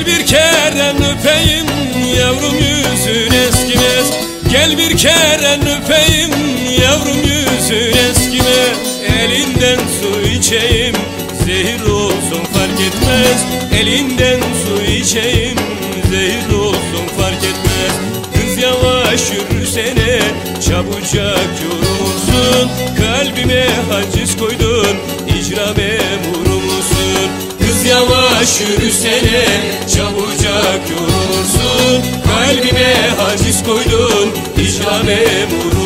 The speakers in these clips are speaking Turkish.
Gel bir kere öpeyim yavrum yüzün eskimez. Gel bir kere öpeyim yavrum yüzün eskime Elinden su içeyim zehir olsun fark etmez. Elinden su içeyim zehir olsun fark etmez. Kız yavaş yürüsene çabucak yorulursun Kalbime haciz koydun icra memuru yavaş yürüsene Çabucak yorulsun Kalbime haciz koydun icra memuru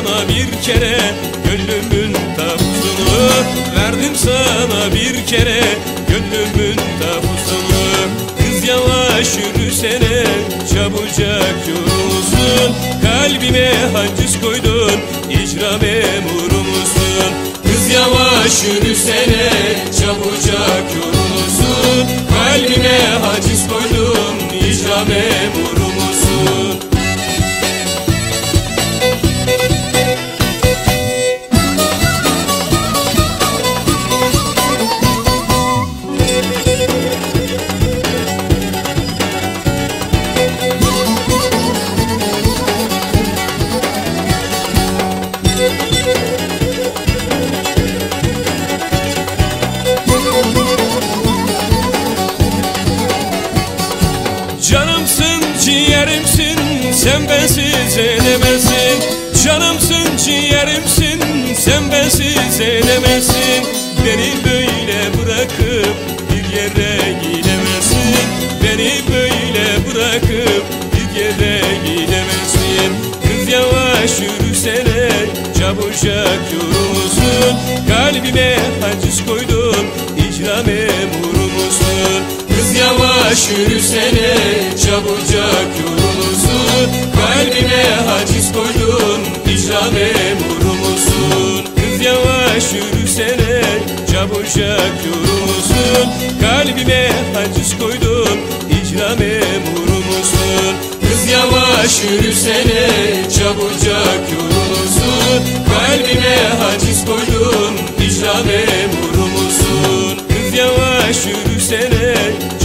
sana bir kere gönlümün tapusunu Verdim sana bir kere gönlümün tapusunu. Kız yavaş yürüsene çabucak yorulsun Kalbime haciz koydun icra ciğerimsin sen bensiz edemezsin Canımsın ciğerimsin sen bensiz edemezsin Beni böyle bırakıp bir yere gidemezsin. Beni böyle bırakıp bir yere gidemezsin. Kız yavaş yürüsene çabucak yorulsun Kalbime haciz koydun icra memuru musun? Kız yavaş yürüsene çabucak yorulsun Kalbime haciz koydun icra memuru musun? Kız yavaş yürüsene çabucak yorulsun Kalbime haciz koydun icra memuru musun? Kız yavaş yürüsene çabucak yorulsun Kalbime haciz koydun icra memuru musun? Kız yavaş yürüsene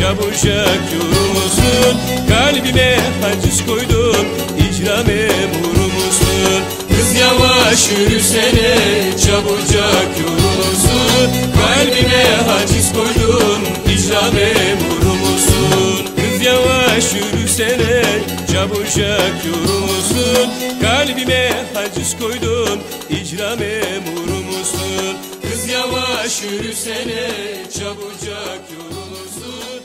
çabucak yorulsun Kalbime haciz koydun icra memuru musun? Kız yavaş yürüsene çabucak yorulsun Kalbime haciz koydun icra memuru musun? Kız yavaş yürüsene çabucak yorulsun Kalbime haciz koydun icra memuru musun? Kız yavaş yürüsene çabucak yorulsun